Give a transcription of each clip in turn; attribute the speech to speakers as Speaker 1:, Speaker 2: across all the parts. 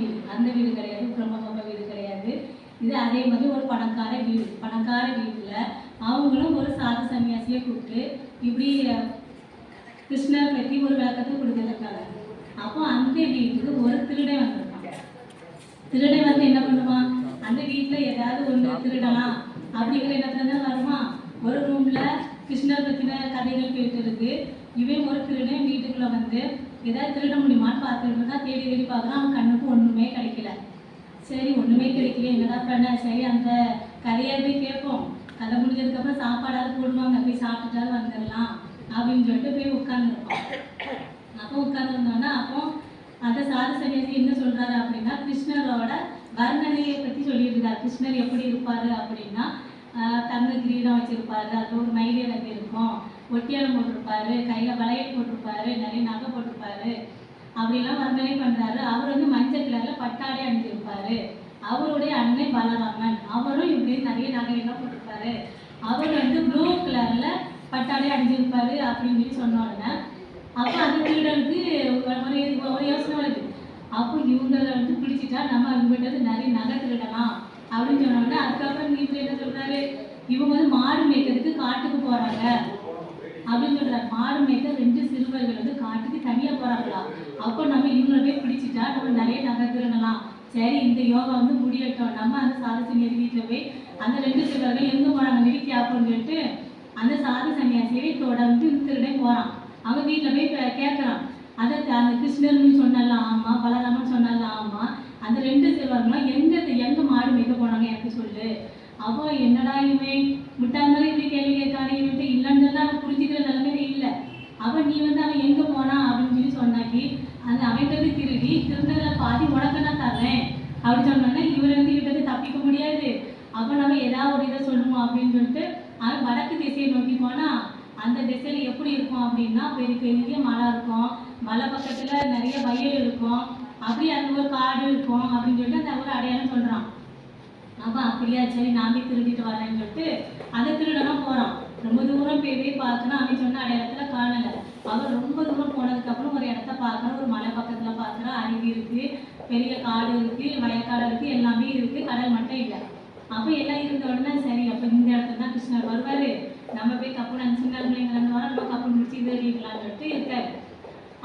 Speaker 1: வீடு. அந்த வீடு கிடையாது பிரம்மகம்ப வீடு கிடையாது. இது அதே மாதிரி ஒரு பணக்கார வீடு. பணக்கார வீட்டில் அவங்களும் ஒரு சாது சன்னியாசியை கூப்பிட்டு இப்படி கிருஷ்ணர் பற்றி ஒரு விளக்கத்தை கொடுத்துருக்காங்க. அப்போ அந்த வீட்டுக்கு ஒரு திருடன் வந்திருக்கான் திருடன் வந்து என்ன பண்ணுவான் அந்த வீட்டில் ஏதாவது ஒன்று திருடலாம். அப்படிங்கிற எண்ணத்துல தான் வருமா? ஒரு ரூம்ல கிருஷ்ணர் பற்றின கதைகள் போயிட்டு இருக்கு இவன் ஒரு திருடன் வீட்டுக்குள்ள வந்து ஏதாவது திருட முடியுமான்னு பார்த்துட்டு இருந்தா தேடி தேடி பார்க்குறான் அவன் கண்ணுக்கு ஒன்றுமே கிடைக்கல. சரி ஒன்றுமே கிடைக்கல. என்னடா பண்ண? சரி அந்த கதையை போய் கேட்போம். கதை முடிஞ்சதுக்கப்புறம் சாப்பாடாவது போடுவாங்க போய் சாப்பிட்டுட்டாலும் வந்துடலாம் அப்படின்னு சொல்லிட்டு போய் உட்காந்துருப்போம் அப்போ உட்காந்துருந்தோன்னா அப்போ அந்த சாது சன்னியாசி என்ன சொல்றாரு அப்படின்னா கிருஷ்ணரோட வர்ணனையை பற்றி சொல்லியிருந்தார் கிருஷ்ணர் எப்படி இருப்பாரு அப்படின்னா ஆஹ் தங்க கிரீடம் வச்சிருப்பாரு. அது ஒரு மயிலை வந்து இருக்கும். ஒட்டியானம் போட்டிருப்பாரு கையில் வளையல் போட்டிருப்பாரு நிறைய நகை போட்டிருப்பாரு. அப்படிலாம் வர்ணனை பண்ணுறாரு அவர் வந்து மஞ்சள் கலரில் பட்டாடை அணிஞ்சிருப்பாரு. அவருடைய அண்ணன் பலராமன். அவரும் இப்படி நிறைய நகையெல்லாம் போட்டிருப்பாரு. அவர் வந்து ப்ளூ கலரில் பட்டாடை அணிஞ்சிருப்பாரு அப்படின்னு சொல்லி சொன்ன உடனே அப்போ அந்த திருடனுக்கு ஒரு ஒரு- யோசனை வருது. அப்போ இவங்களை வந்து பிடிச்சிட்டா நம்ம இவங்ககிட்ட இருந்து நிறைய நகை திருடலாம் அப்படின்னு சொன்ன உடனே அதுக்கப்புறம் இவர் என்ன சொல்கிறாரு இவங்க வந்து மாடு மேய்க்கிறதுக்கு காட்டுக்கு போகிறாங்க அப்படின்னு சொல்றாரு மாடு மேய்க்க ரெண்டு சிறுவர்கள் வந்து காட்டுக்கு தனியா போறாங்களா? அப்போ நம்ம இவங்களை போய் பிடிச்சிட்டா நம்ம நிறைய நகை சரி இந்த யோகா வந்து முடியட்டும். நம்ம அந்த சாது சன்னியாசி வீட்டில் போய் அந்த ரெண்டு சிறுவர்கள் எங்க போறாங்க நிறுத்தி அப்படின்னு சொல்லிட்டு அந்த சாது சன்னியாசியை தொடர்ந்து திருடே போறான். அவன் வீட்டில் போய் கேட்கறான். அதை அந்த கிருஷ்ணர்னு சொன்னலாம் ஆமா பலராமன் சொன்னல ஆமா. அந்த ரெண்டு சிறுவர்களும் எங்க எங்க மாடு மேய்க்க போனாங்க எனக்கு சொல்லு. அப்போ என்னடா இவன்? முட்டாள் மாதிரி இப்படி கேள்வி கேட்கானே இவன்ட்டு இல்லைன்னு சொல்லி அவன் புரிஞ்சுக்கிற நிலைமையில இல்லை. அப்போ நீ வந்து அவன் எங்க போனா அப்படின்னு சொல்லி சொன்னாக்கி அந்த அவன்கிட்ட திருடி திருந்ததுல பாதி உனக்கு நான் தர்றேன் அப்படின்னு சொன்னோன்னா இவர் வந்து கிட்ட தப்பிக்க முடியாது. அப்போ நம்ம ஏதாவது ஒரு இதை சொல்லுவோம் அப்படின்னு சொல்லிட்டு அவன் வடக்கு திசையை நோக்கி போனா அந்த திசையில எப்படி இருக்கும் அப்படின்னா பெரிய பெரிய மலை இருக்கும். மலை பக்கத்துல நிறைய வயல் இருக்கும். அப்படி அங்க ஒரு காடு இருக்கும் அப்படின்னு சொல்லிட்டு அந்த ஒரு அடையாளம் சொல்றான். அப்போ அப்படியா சரி நான் திருடிட்டு வரேன்னு சொல்லிட்டு அந்த திருடனா போகிறான் ரொம்ப தூரம் போய் போய் பார்க்கணும். அவன் சொன்ன அடையாளத்துல காணலை. அவர் ரொம்ப தூரம் போனதுக்கப்புறம் ஒரு இடத்த பார்க்குறோம் ஒரு மலை பக்கத்தில் பார்க்குறோம் அருவி இருக்குது பெரிய காடு இருக்குது வயக்காடு இருக்குது எல்லாமே இருக்குது கடல் மட்டும் இல்லை. அப்போ எல்லாம் இருந்த உடனே சரி அப்போ இந்த இடத்துல தான் கிருஷ்ணர் வருவார். நம்ம போய் கப்பு நான் சின்ன பிள்ளைங்களா நம்ம கப்பு முடிச்சு இது அடிக்கலாம்னு சொல்லிட்டு இருக்காரு.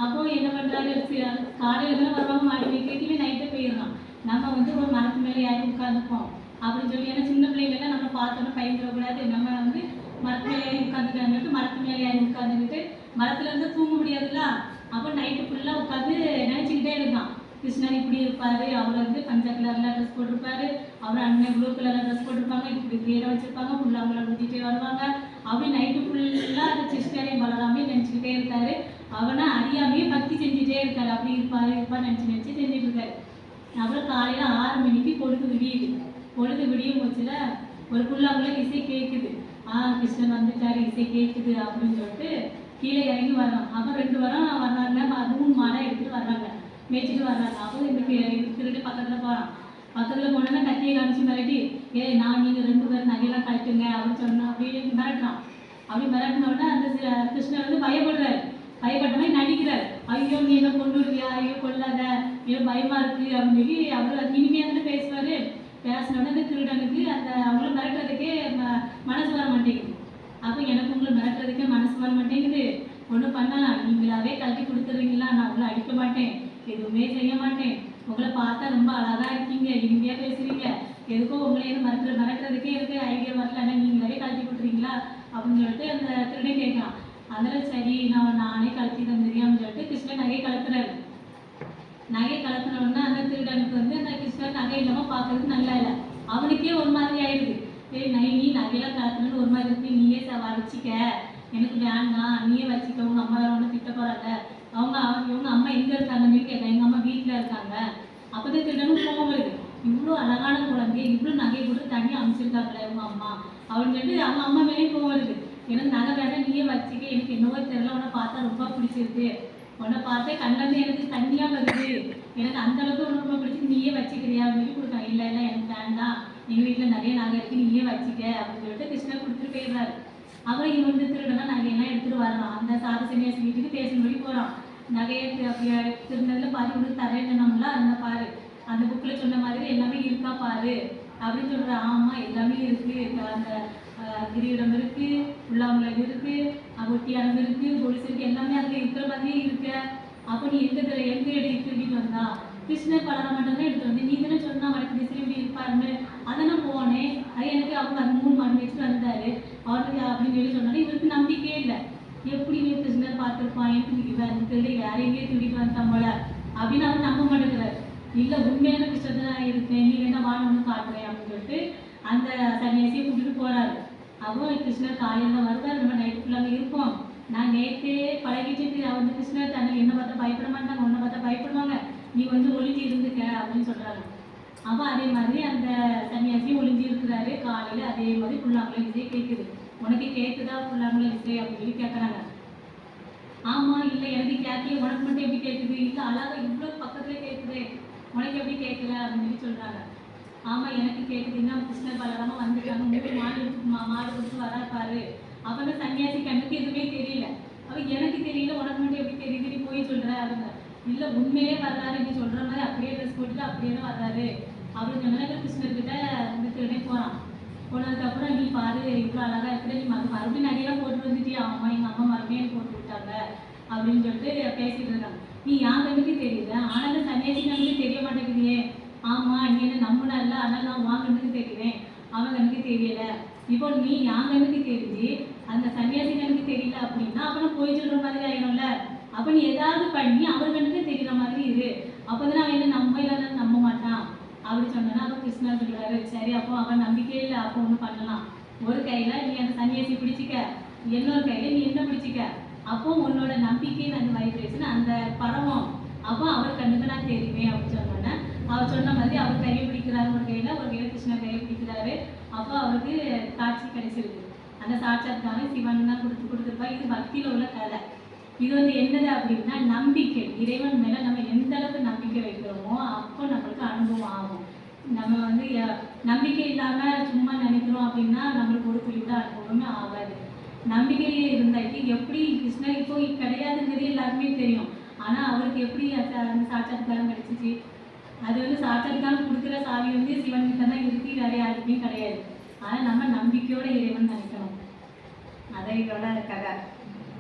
Speaker 1: அப்போ என்ன பண்ணுறாரு காலையில் காலையில தான் வருவாங்க மாடி கேட்டுமே நைட்டே போயிடலாம் நம்ம வந்து ஒரு மரத்து மேலே யாரும் உட்காந்துப்போம் அப்படின்னு சொல்லி ஏன்னா சின்ன பிள்ளைங்கெல்லாம் நம்ம பார்த்தோன்னா பயந்துடக்கூடாது நம்ம வந்து மரத்து மேலே ஏறி உட்காந்துட்டு மரத்து மேலே ஏறி உட்காந்துக்கிட்டு மரத்துல இருந்து தூங்க முடியாதுல்ல? அப்போ நைட்டு ஃபுல்லாக உட்காந்து நினச்சிக்கிட்டே இருக்கான் கிருஷ்ணன் இப்படி இருப்பாரு அவர் வந்து பஞ்ச கலர்ல ட்ரெஸ் போட்டிருப்பாரு. அவர் அண்ணன் ப்ளூ கலர்ல ட்ரெஸ் போட்டிருப்பாங்க. இப்படி கிரீடம் வச்சிருப்பாங்க. புல்லாங்குழ ஊற்றிட்டே வருவாங்க. அப்படி நைட்டு ஃபுல்லாக அந்த கிருஷ்ணரையும் பலராமே நினச்சிக்கிட்டே இருக்காரு. அவனை அறியாமையே பக்தி செஞ்சுட்டே இருக்காரு. அப்படி இருப்பாரு இருப்பான்னு நினச்சி நினச்சி செஞ்சுட்டு இருக்காரு. அப்புறம் காலையில் ஆறு மணிக்கு பொழுது விடியுது பொழுது விடியும் போச்சுல ஒரு புல்லாங்குழ இசை கேட்குது ஆ கிருஷ்ணன் வந்துட்டாரு இசை கேட்குது அப்படின்னு சொல்லிட்டு கீழே இறங்கி வர்றான். அப்புறம் ரெண்டு வாரம் வர்றாங்க மூணு மாடை எடுத்துட்டு வர்றாங்க. மேய்ச்சிட்டு வர்றாங்க. அப்போ இந்த திருட்டு பக்கத்துல போறான். பக்கத்துல போனோன்னா கத்தியை காமிச்சு மிரட்டி ஏய் நான் நீங்க ரெண்டு பேரும் நகையெல்லாம் கட்டுங்க அப்படின்னு சொன்னா அப்படின்னு மிரட்டுறான். அப்படி மிரட்டின உடனே அந்த கிருஷ்ணன் கிருஷ்ணர் வந்து பயப்படுறாரு. பயப்பட்ட மாதிரி நடிக்கிறார். ஐயோ நீ என்ன கொண்டு வருவியா ஐயோ கொல்லாத. ஐயோ பயமா இருக்கு அப்படின்னு சொல்லி அவர் இனிமையா தானே பேசுவாரு. பேசினோடனே அந்த திருடனுக்கு அந்த அவங்கள மிரட்டுறதுக்கே ம- மனசு வர மாட்டேங்குது. அப்போ எனக்கு உங்களை மிரட்டுறதுக்கே மனசு வர மாட்டேங்குது. ஒன்றும் பண்ணலாம் நீங்களாவே கல்வி கொடுத்துருவீங்களா நான் உங்களை அடிக்க மாட்டேன். எதுவுமே செய்ய மாட்டேன். உங்களை பார்த்தா ரொம்ப அழகா இருக்கீங்க. இனிமையாக பேசுறீங்க. எதுக்கோ உங்களை மறக்கிற மிரட்டுறதுக்கே எனக்கு ஐடியா வரல ஆனால் நீங்களாவே கல்வி கொடுத்துறீங்களா அப்படின்னு சொல்லிட்டு அந்த திருடன் கேட்கலாம் அதில் சரி நான் நானே கழட்டி தந்துறியான்னு சொல்லிட்டு கிருஷ்ணன் நகையை கலத்துறாரு நகை கலத்துன அந்த திருடனுக்கு வந்து அந்த கிருஷ்ணன் நகை இல்லாமல் பார்க்கறதுக்கு நல்லா இல்லை. அவனுக்கே ஒரு மாதிரி ஆயிடுது. சரி நகை நீ நகையெல்லாம் கலத்துனு ஒரு மாதிரி இருக்கு. நீயே ச- வச்சுக்க எனக்கு வேண்டாம். நீயே வச்சுக்க. உங்க அம்மா வேற ஒன்று திட்ட போறாங்க. அவங்க அவங்க இவங்க அம்மா எங்க இருக்காங்கன்னு சொல்லி கேட்க எங்க அம்மா வீட்டில் இருக்காங்க. அப்பதான் திருடனும் கோவம் வருது. இவ்வளோ அழகான குழந்தைய இவ்வளோ நகை கொடுத்து தனியாக அமைச்சிருக்காங்களே உங்க அம்மா. அப்படின்னு சொல்லிட்டு அவங்க அம்மா மேலேயும் கோவம் வருது. எனக்கு நகை வேண்டாம். நீயே வச்சுக்க. எனக்கு என்னவோ தெரியல. உன்னை பார்த்தா ரொம்ப பிடிச்சிருக்கு. உன்னை பார்த்தே கண்ணிலேருந்து எனக்கு தண்ணியா வருது. எனக்கு அந்த அளவுக்கு உனக்கு ரொம்ப பிடிச்சி நீயே வச்சுக்கிறியா அப்படின்னு கொடுத்தான் கொடுத்தாங்க இல்லை இல்லை எனக்கு வேண்டாம். எங்க வீட்டில் நிறைய நகை இருக்கு. நீயே வச்சுக்க. அப்படின்னு சொல்லிட்டு கிருஷ்ணா கொடுத்துட்டு போயிடுறாரு. அப்புறம் இவன் வந்து திருடனா நகையெல்லாம் எடுத்துட்டு வரான். அந்த சாத சன்னியாசி வீட்டுக்கு பேசும்படி போறான். நகையை அப்படியே திருந்ததுல பாதி கொடுத்து தரேன்னு நம்மளா அந்த பாரு. அந்த புக்கில் சொன்ன மாதிரி எல்லாமே இருக்கா பாரு. அப்படின்னு சொல்கிற ஆமாம் எல்லாமே இருக்குது அந்த கிரீடம் இருக்குது உள்ளாங்குளம் இருக்குது ஒட்டியானம் இருக்குது பொலிஸ் இருக்குது எல்லாமே அதில் இருக்கிற மாதிரியே இருக்க. அப்போ நீ எந்த தர எங்க எடுத்து திருடிட்டு வந்தா? கிருஷ்ணர் பலரை மட்டும் தான் எடுத்து வந்து நீ தானே சொன்னா வடக்கு திசை இப்படி இருப்பாருன்னு? அதெல்லாம் நான் போனேன் அது எனக்கு அவங்க அது மூணு மணி வச்சுட்டு வந்தாரு. அவருக்கு அப்படின்னு சொல்லி சொன்னாரு. இவருக்கு நம்பிக்கையே இல்லை. எப்படி நீ கிருஷ்ணர் பார்த்துருப்பான்? எப்படி இவன் திருடி வேற எங்கேயே திருடிட்டு வந்தான் போல? அப்படின்னு அவர் நம்ப மாட்டேங்கிறாரு. இல்லை உண்மையான கிருஷ்ணர் தான் நான் இருக்கேன். நீ வேணா வாழணும் காட்டுறேன் அப்படின்னு சொல்லிட்டு அந்த சன்னியாசியை கூட்டிட்டு போறாரு. அப்போ கிருஷ்ணர் காலையில் வருவார். நம்ம நைட் ஃபுல்லாக இருப்போம். நான் நேற்றே பழகிட்டு வந்து கிருஷ்ணர் தன்னை என்ன பார்த்தா பயப்பட மாட்டாங்க உன்னை பார்த்தா பயப்படுவாங்க. நீ வந்து ஒளிஞ்சு இருந்துக்க அப்படின்னு சொல்கிறாங்க அப்போ அதே மாதிரி அந்த சன்னியாசி ஒளிஞ்சு இருக்கிறாரு. காலையில் அதே மாதிரி புல்லாங்குழல் இசை கேட்குது உனக்கு கேட்குதா புல்லாங்குழல் இசை அப்படின்னு சொல்லி கேட்குறாங்க ஆமாம் இல்லை எனக்கு கேட்கல உனக்கு மட்டும் எப்படி கேட்குது இல்லை அழகா இவ்வளோ பக்கத்து எப்படி கேட்கல அப்படின்னு சொல்றாங்க. ஆமா எனக்கு கேட்குதுன்னா கிருஷ்ணர் பலராம வந்துட்டாங்க. மூணு மாடு மா- மாடு கொடுத்து வராப்பாரு பாரு. சன்னியாசி கண்ணுக்கு எதுவுமே தெரியல. அவ எனக்கு தெரியல உனக்கு மட்டும் எப்படி தெரியுது? நீ போய் சொல்ற அவங்க இல்ல உண்மையிலே வர்றாரு. நீ சொல்ற மாதிரி அப்படியே ட்ரெஸ் போட்டுட்டு அப்படியே தான் வர்றாரு. அப்படின்னு சொன்னா கிருஷ்ணர் கிட்ட இந்த திருடே போறான். போனதுக்கப்புறம் நீ பாரு இவ்வளோ அழகா இருக்கிற நீ மறு மறுபடியும் நிறைய போட்டு வந்துட்டியா? அம்மா எங்க அம்மா மறுபடியும் போட்டு விட்டாங்க அப்படின்னு சொல்லிட்டு பேசிட்டு இருந்தாங்க. நீ என் கண்ணுக்கு தெரியல. ஆனால் சன்னியாசி கண்ணுக்கு தெரிய மாட்டேங்குதியே. ஆமா நீ என்ன நம்பினால ஆனால் நான் உன் கண்ணுக்கு தெரியுறேன். அவன் கண்ணுக்கு தெரியல. இப்போ நீ என் கண்ணுக்கு தெரிஞ்சு அந்த சன்னியாசி கண்ணுக்கு தெரியல அப்படின்னா அவனை போய் சொல்ற மாதிரி ஆயிடும்ல. அப்ப நீ ஏதாவது பண்ணி அவர் கண்ணுக்கு தெரியற மாதிரி இரு. அப்பதான் அவன் என்ன நம்ப இல்லைன்னா நம்ப மாட்டான். அப்படி சொன்னா அப்ப கிருஷ்ணா சொல்றாரு சரி அப்போ அவன் நம்பிக்கையே இல்லை அப்போ ஒண்ணு பண்ணலாம். ஒரு கையில நீ அந்த சன்னியாசி பிடிச்சிக்க இன்னொரு கையில நீ என்ன பிடிச்சிக்க? அப்போ உன்னோட நம்பிக்கை அந்த வைப்ரேஷன் அந்த பரவம் அப்போ அவர் கண்ணுக்கு நான் தெரியுமே அப்படின்னு சொன்னோன்னே அவர் சொன்ன மாதிரி அவர் கையை பிடிக்கிறாரு ஒரு கையில் ஒரு கையில் கிருஷ்ணர் கையை பிடிக்கிறாரு. அப்போ அவருக்கு காட்சி கிடைச்சிருக்கு. அந்த சாட்சாத்காரம் சிவன் தான் கொடுத்து கொடுத்துருப்பா இது பக்தியில் உள்ள கதை. இது வந்து என்னது அப்படின்னா நம்பிக்கை. இறைவன் மேலே நம்ம எந்த அளவுக்கு நம்பிக்கை வைக்கிறோமோ அப்போ நம்மளுக்கு அனுபவம் ஆகும். நம்ம வந்து நம்பிக்கை இல்லாமல் சும்மா நினைக்கிறோம் அப்படின்னா நம்மளுக்கு ஒரு குறிப்பிட்ட அனுபவமே ஆகாது. நம்பிக்கையே இருந்தாக்கி எப்படி கிருஷ்ணர் இப்போ எல்லாருக்குமே தெரியும். ஆனால் அவருக்கு எப்படி அந்த சாட்சாத்காரம் கிடைச்சிச்சு? அது வந்து சாட்சாத்காரம் கொடுக்குற சாவி வந்து சிவன் கிட்ட தான் இருக்கு. வேற யாருக்குமே கிடையாது. ஆனால் நம்ம நம்பிக்கையோட இறைவன் நினைக்கணும். அதான் இதோட கதை.